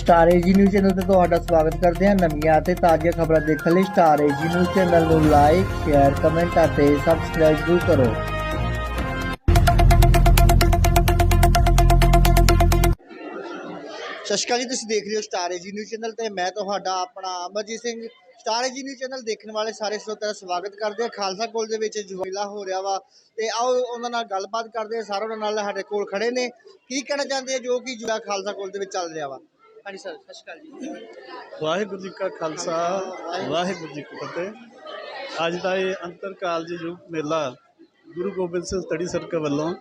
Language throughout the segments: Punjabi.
ਸਟਾਰ ਏਜੀ ਨਿਊਜ਼ ਚੈਨਲ ਤੇ ਤੁਹਾਡਾ ਸਵਾਗਤ ਕਰਦੇ ਹਾਂ ਨਵੀਆਂ ਅਤੇ ਤਾਜ਼ੀਆਂ ਖਬਰਾਂ ਦੇਖਣ ਲਈ ਸਟਾਰ ਏਜੀ ਨਿਊਜ਼ ਚੈਨਲ ਨੂੰ ਲਾਈਕ ਸ਼ੇਅਰ ਕਮੈਂਟ ਅਤੇ ਸਬਸਕ੍ਰਾਈਬ ਜ਼ਰੂਰ ਕਰੋ। ਸਤਿ ਸ਼੍ਰੀ ਅਕਾਲ ਜੀ, ਤੁਸੀਂ ਦੇਖ ਰਹੇ ਹੋ ਸਟਾਰ ਏਜੀ ਨਿਊਜ਼ ਚੈਨਲ ਤੇ ਮੈਂ ਤੁਹਾਡਾ ਆਪਣਾ Amarjit Singh. Star AG News channel ਦੇਖਣ ਵਾਲੇ ਸਾਰੇ ਸਰੋਤਿਆਂ ਦਾ ਸਵਾਗਤ ਕਰਦੇ ਹਾਂ। ਖਾਲਸਾ ਕੋਲ ਦੇ ਵਿੱਚ ਜੁਵੇਲਾ ਹੋ ਰਿਹਾ ਵਾ ਤੇ ਆਓ ਉਹਨਾਂ ਨਾਲ ਗੱਲਬਾਤ ਕਰਦੇ ਹਾਂ। ਸਾਰੇ ਉਹਨਾਂ ਨਾਲ ਸਾਡੇ ਕੋਲ ਖੜੇ ਨੇ। ਕੀ ਕਹਿਣਾ ਚਾਹੁੰਦੇ ਆ? ਜੋ ਕਿ ਜੁਵੇਲਾ ਖਾਲਸਾ ਕੋਲ ਦੇ ਵਿੱਚ ਚੱਲ ਰਿਹਾ ਵਾ। ਹਾਂਜੀ ਸਰ, ਸਤਿ ਸ਼੍ਰੀ ਅਕਾਲ ਜੀ। ਵਾਹਿਗੁਰੂ ਜੀ ਕਾ ਖਾਲਸਾ, ਵਾਹਿਗੁਰੂ ਜੀ ਕੀ ਫਤਿਹ। ਅੱਜ ਦਾ ਇਹ ਅੰਤਰ ਕਾਲਜ ਯੁੱਗ ਮੇਲਾ ਗੁਰੂ ਗੋਬਿੰਦ ਸਿੰਘ ਸਟੱਡੀ ਸਰਕਲ ਵੱਲੋਂ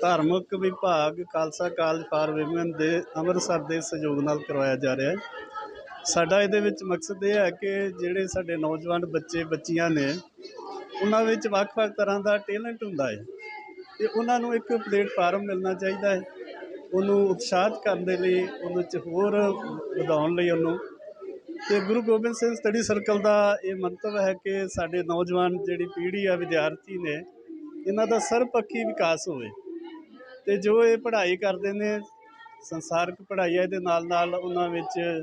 ਧਾਰਮਿਕ ਵਿਭਾਗ, ਖਾਲਸਾ ਕਾਲਜ, ਫਾਰ ਵਿਮਨ ਦੇ ਅੰਮ੍ਰਿਤਸਰ ਦੇ ਸਹਿਯੋਗ ਨਾਲ ਕਰਵਾਇਆ ਜਾ ਰਿਹਾ ਹੈ। ਸਾਡਾ ਇਹਦੇ ਵਿੱਚ ਮਕਸਦ ਇਹ ਹੈ ਕਿ ਜਿਹੜੇ ਸਾਡੇ ਨੌਜਵਾਨ ਬੱਚੇ, ਬੱਚੀਆਂ ਨੇ, ਉਹਨਾਂ ਵਿੱਚ ਵੱਖ-ਵੱਖ ਤਰ੍ਹਾਂ ਦਾ ਟੈਲੈਂਟ ਹੁੰਦਾ ਹੈ ਤੇ ਉਹਨਾਂ ਨੂੰ ਇੱਕ ਪਲੇਟਫਾਰਮ ਮਿਲਣਾ ਚਾਹੀਦਾ ਹੈ। ਉਹਨੂੰ ਉਤਸ਼ਾਹਿਤ ਕਰਨ ਦੇ ਲਈ ਉਹਦੇ 'ਚ ਹੋਰ ਵਧਾਉਣ ਲਈ ਉਹਨੂੰ। ਤੇ ਗੁਰੂ ਗੋਬਿੰਦ ਸਿੰਘ ਸਟੱਡੀ ਸਰਕਲ ਦਾ ਇਹ ਮੰਤਵ ਹੈ ਕਿ ਸਾਡੇ ਨੌਜਵਾਨ ਜਿਹੜੀ ਪੀੜ੍ਹੀ ਆ, ਵਿਦਿਆਰਥੀ ਨੇ, ਇਹਨਾਂ ਦਾ ਸਰਬਪੱਖੀ ਵਿਕਾਸ ਹੋਵੇ। ਤੇ ਜੋ ਇਹ ਪੜ੍ਹਾਈ ਕਰਦੇ ਨੇ, ਸੰਸਾਰਕ ਪੜ੍ਹਾਈ ਹੈ ਇਹਦੇ ਨਾਲ ਨਾਲ ਉਹਨਾਂ ਵਿੱਚ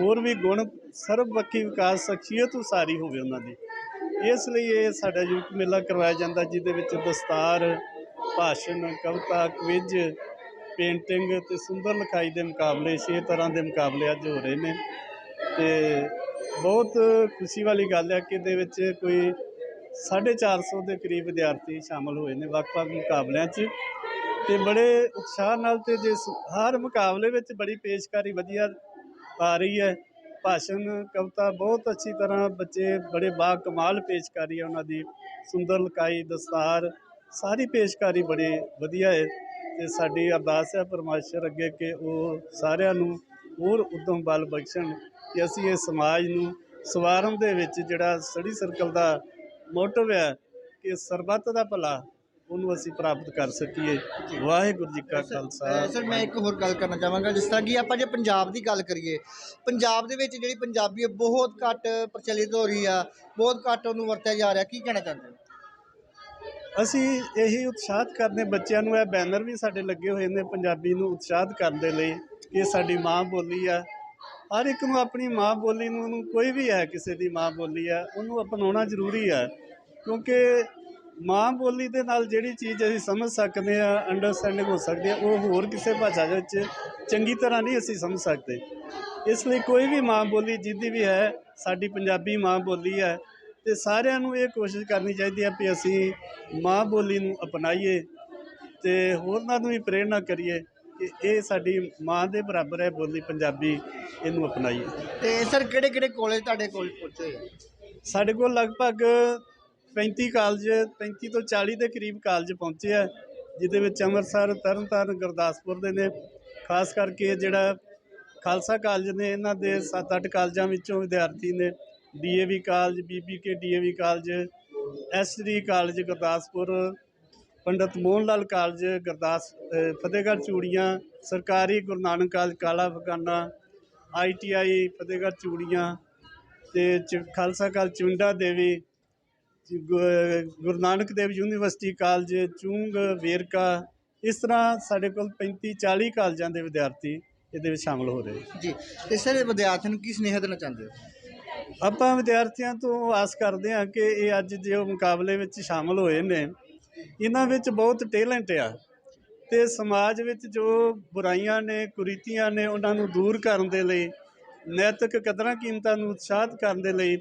ਹੋਰ ਵੀ ਗੁਣ, ਸਰਬਪੱਖੀ ਵਿਕਾਸ, ਸ਼ਖਸੀਅਤ ਉਸਾਰੀ ਹੋਵੇ ਉਹਨਾਂ ਦੀ। ਇਸ ਲਈ ਇਹ ਸਾਡਾ ਯੂਥ ਮੇਲਾ ਕਰਵਾਇਆ ਜਾਂਦਾ, ਜਿਹਦੇ ਵਿੱਚ ਦਸਤਾਰ, ਭਾਸ਼ਣ, ਕਵਿਤਾ, ਕੁਇਜ਼ ਪੇਂਟਿੰਗ ਤੇ ਸੁੰਦਰ ਲਿਖਾਈ ਦੇ ਮੁਕਾਬਲੇ, ਛੇ ਤਰ੍ਹਾਂ ਦੇ ਮੁਕਾਬਲੇ ਅੱਜ ਹੋ ਰਹੇ ਨੇ ਤੇ ਬਹੁਤ ਖੁਸ਼ੀ ਵਾਲੀ ਗੱਲ ਹੈ ਕਿ ਇਹਦੇ ਵਿੱਚ ਕੋਈ 450 ਦੇ ਕਰੀਬ ਵਿਦਿਆਰਥੀ ਸ਼ਾਮਲ ਹੋਏ ਨੇ ਵੱਖ-ਵੱਖ ਮੁਕਾਬਲਿਆਂ 'ਚ ਤੇ ਬੜੇ ਉਤਸ਼ਾਹ ਨਾਲ ਤੇ ਜਿਸ ਹਰ ਮੁਕਾਬਲੇ ਵਿੱਚ ਬੜੀ ਪੇਸ਼ਕਾਰੀ ਵਧੀਆ ਆ ਰਹੀ ਹੈ। ਭਾਸ਼ਣ, ਕਵਿਤਾ ਬਹੁਤ ਅੱਛੀ ਤਰ੍ਹਾਂ ਬੱਚੇ ਬੜੇ ਬਾ ਕਮਾਲ ਪੇਸ਼ਕਾਰੀ ਹੈ ਉਹਨਾਂ ਦੀ, ਸੁੰਦਰ ਲਕਾਈ ਦਸਤਾਰ, ਸਾਰੀ ਪੇਸ਼ਕਾਰੀ ਬੜੀ ਵਧੀਆ ਹੈ। ਤੇ ਸਾਡੀ ਅਰਦਾਸ ਹੈ ਪਰਮਾਸ਼ਰ ਅੱਗੇ ਕਿ ਉਹ ਸਾਰਿਆਂ ਨੂੰ ਹੋਰ ਉਦਮ ਬਲ ਬਖਸ਼ਣ ਕਿ ਅਸੀਂ ਇਹ ਸਮਾਜ ਨੂੰ ਸਵਾਰਨ ਦੇ ਵਿੱਚ ਜਿਹੜਾ ਸਟੱਡੀ ਸਰਕਲ ਦਾ ਮੋਟਿਵ ਹੈ ਕਿ ਸਰਬੱਤ ਦਾ ਭਲਾ ਉਹਨੂੰ ਅਸੀਂ ਪ੍ਰਾਪਤ ਕਰ ਸਕੀਏ। ਵਾਹਿਗੁਰੂ ਜੀ ਕਾ ਖਾਲਸਾ। ਸਰ, ਮੈਂ ਇੱਕ ਹੋਰ ਗੱਲ ਕਰਨਾ ਚਾਹਾਂਗਾ, ਜਿਸ ਤਰ੍ਹਾਂ ਕਿ ਆਪਾਂ ਜੇ ਪੰਜਾਬ ਦੀ ਗੱਲ ਕਰੀਏ, ਪੰਜਾਬ ਦੇ ਵਿੱਚ ਜਿਹੜੀ ਪੰਜਾਬੀ ਹੈ, ਬਹੁਤ ਘੱਟ ਪ੍ਰਚਲਿਤ ਹੋ ਰਹੀ ਆ, ਬਹੁਤ ਘੱਟ ਉਹਨੂੰ ਵਰਤਿਆ ਜਾ ਰਿਹਾ। ਕੀ ਕਹਿਣਾ ਚਾਹੁੰਦੇ ਹੋ? ਅਸੀਂ ਇਹੀ ਉਤਸ਼ਾਹਿਤ ਕਰਦੇ ਬੱਚਿਆਂ ਨੂੰ ਇਹ ਬੈਨਰ ਵੀ ਸਾਡੇ ਲੱਗੇ ਹੋਏ ਨੇ ਪੰਜਾਬੀ ਨੂੰ ਉਤਸ਼ਾਹਿਤ ਕਰਨ ਦੇ ਲਈ ਇਹ ਸਾਡੀ ਮਾਂ ਬੋਲੀ ਆ। ਹਰ ਇੱਕ ਨੂੰ ਆਪਣੀ ਮਾਂ ਬੋਲੀ ਨੂੰ ਉਹਨੂੰ ਕੋਈ ਵੀ ਹੈ ਕਿਸੇ ਦੀ ਮਾਂ ਬੋਲੀ ਆ, ਉਹਨੂੰ ਅਪਣਾਉਣਾ ਜ਼ਰੂਰੀ ਹੈ ਕਿਉਂਕਿ ਮਾਂ ਬੋਲੀ ਦੇ ਨਾਲ ਜਿਹੜੀ ਚੀਜ਼ ਅਸੀਂ ਸਮਝ ਸਕਦੇ ਆ ਅੰਡਰਸਟੈਂਡਿੰਗ ਹੋ ਸਕਦੀ ਆ, ਉਹ ਹੋਰ ਕਿਸੇ ਭਾਸ਼ਾ ਦੇ ਵਿੱਚ ਚੰਗੀ ਤਰ੍ਹਾਂ ਨਹੀਂ ਅਸੀਂ ਸਮਝ ਸਕਦੇ। ਇਸ ਲਈ ਕੋਈ ਵੀ ਮਾਂ ਬੋਲੀ ਜਿੱਦੀ ਵੀ ਹੈ, ਸਾਡੀ ਪੰਜਾਬੀ ਮਾਂ ਬੋਲੀ ਹੈ ਤੇ ਸਾਰਿਆਂ ਨੂੰ ਇਹ ਕੋਸ਼ਿਸ਼ ਕਰਨੀ ਚਾਹੀਦੀ ਹੈ ਕਿ ਅਸੀਂ ਮਾਂ ਬੋਲੀ ਨੂੰ ਅਪਣਾਈਏ ਤੇ ਹੋਰਨਾਂ ਨੂੰ ਵੀ ਪ੍ਰੇਰਣਾ ਕਰੀਏ ਕਿ ਇਹ ਸਾਡੀ ਮਾਂ ਦੇ ਬਰਾਬਰ ਹੈ ਬੋਲੀ ਪੰਜਾਬੀ ਇਹਨੂੰ ਅਪਣਾਈਏ। ਤੇ ਸਰ ਕਿਹੜੇ ਕਿਹੜੇ ਕਾਲਜ ਤੁਹਾਡੇ ਕੋਲ ਪਹੁੰਚੇ ਆ? ਸਾਡੇ ਕੋਲ ਲਗਭਗ 35 ਕਾਲਜ 35 ਤੋਂ 40 ਦੇ ਕਰੀਬ ਕਾਲਜ ਪਹੁੰਚੇ ਆ ਜਿਹਦੇ ਵਿੱਚ ਅੰਮ੍ਰਿਤਸਰ ਤਰਨਤਾਰਨ ਗੁਰਦਾਸਪੁਰ ਦੇ ਨੇ। ਖਾਸ ਕਰਕੇ ਜਿਹੜਾ ਖਾਲਸਾ ਕਾਲਜ ਨੇ ਇਹਨਾਂ ਦੇ 7-8 ਕਾਲਜਾਂ ਵਿੱਚੋਂ ਵਿਦਿਆਰਥੀ ਨੇ। DAV college, BBK DAV college, SD college Gurdaspur, Pandit Mohan Lal college Gurdas Fatehgarh Churian, ਸਰਕਾਰੀ ਗੁਰੂ ਨਾਨਕ ਕਾਲਜ ਕਾਲਾ ਫਗਾਨਾ ਆਈਟੀਆਈ ਫਤਿਹਗੜ੍ਹ ਚੂੜੀਆਂ ਤੇ ਚ- ਖਾਲਸਾ ਕਾਲਜ ਚੁੰਡਾ ਦੇਵੀ, ਗੁ- ਗੁਰੂ ਨਾਨਕ ਦੇਵ ਯੂਨੀਵਰਸਿਟੀ ਕਾਲਜ, ਚੂੰਗ ਵੇਰਕਾ, ਇਸ ਤਰ੍ਹਾਂ ਸਾਡੇ ਕੋਲ 35 40 ਕਾਲਜਾਂ ਦੇ ਵਿਦਿਆਰਥੀ ਇਹਦੇ ਵਿੱਚ ਸ਼ਾਮਲ ਹੋ ਰਹੇ ਜੀ, ਤੇ ਸਰ ਵਿਦਿਆਰਥੀਆਂ ਨੂੰ ਕੀ ਸੁਨੇਹਾ ਦੇਣਾ ਚਾਹੁੰਦੇ ਹੋ? ਆਪਾਂ ਵਿਦਿਆਰਥੀਆਂ ਤੋਂ ਆਸ ਕਰਦੇ ਹਾਂ ਕਿ ਇਹ ਅੱਜ ਜੋ ਮੁਕਾਬਲੇ ਵਿੱਚ ਸ਼ਾਮਲ ਹੋਏ ਨੇ। ਇਹਨਾਂ ਵਿੱਚ ਬਹੁਤ ਟੈਲੈਂਟ ਆ ਤੇ ਸਮਾਜ ਵਿੱਚ ਜੋ ਬੁਰਾਈਆਂ ਨੇ, ਕੁਰੀਤੀਆਂ ਨੇ, ਉਹਨਾਂ ਨੂੰ ਦੂਰ ਕਰਨ ਦੇ ਲਈ, ਨੈਤਿਕ ਕਦਰਾਂ ਕੀਮਤਾਂ ਨੂੰ ਉਤਸ਼ਾਹਿਤ ਕਰਨ ਦੇ ਲਈ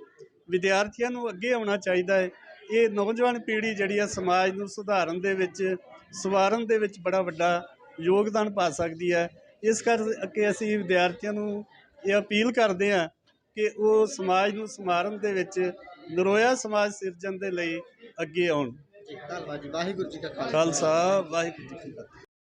ਵਿਦਿਆਰਥੀਆਂ ਨੂੰ ਅੱਗੇ ਆਉਣਾ ਚਾਹੀਦਾ ਹੈ। ਇਹ ਨੌਜਵਾਨ ਪੀੜ੍ਹੀ ਜਿਹੜੀ ਆ ਸਮਾਜ ਨੂੰ ਸੁਧਾਰਨ ਦੇ ਵਿੱਚ, ਸਵਾਰਨ ਦੇ ਵਿੱਚ ਬੜਾ ਵੱਡਾ ਯੋਗਦਾਨ ਪਾ ਸਕਦੀ ਹੈ। ਇਸ ਕਰਕੇ ਅਸੀਂ ਵਿਦਿਆਰਥੀਆਂ ਨੂੰ ਇਹ ਅਪੀਲ ਕਰਦੇ ਹਾਂ ਕਿ ਉਹ ਸਮਾਜ ਨੂੰ ਸਮਾਰਨ ਦੇ ਵਿੱਚ ਨਰੋਇਆ ਸਮਾਜ ਸਿਰਜਣ ਦੇ ਲਈ ਅੱਗੇ ਆਉਣ। ਜੀ ਧੰਨਵਾਦ ਜੀ ਵਾਹਿਗੁਰੂ ਜੀ ਕਾ ਖਾਲਸਾ। ਖਾਲਸਾ ਵਾਹਿਗੁਰੂ ਜੀ ਕੀ ਫਤਿਹ।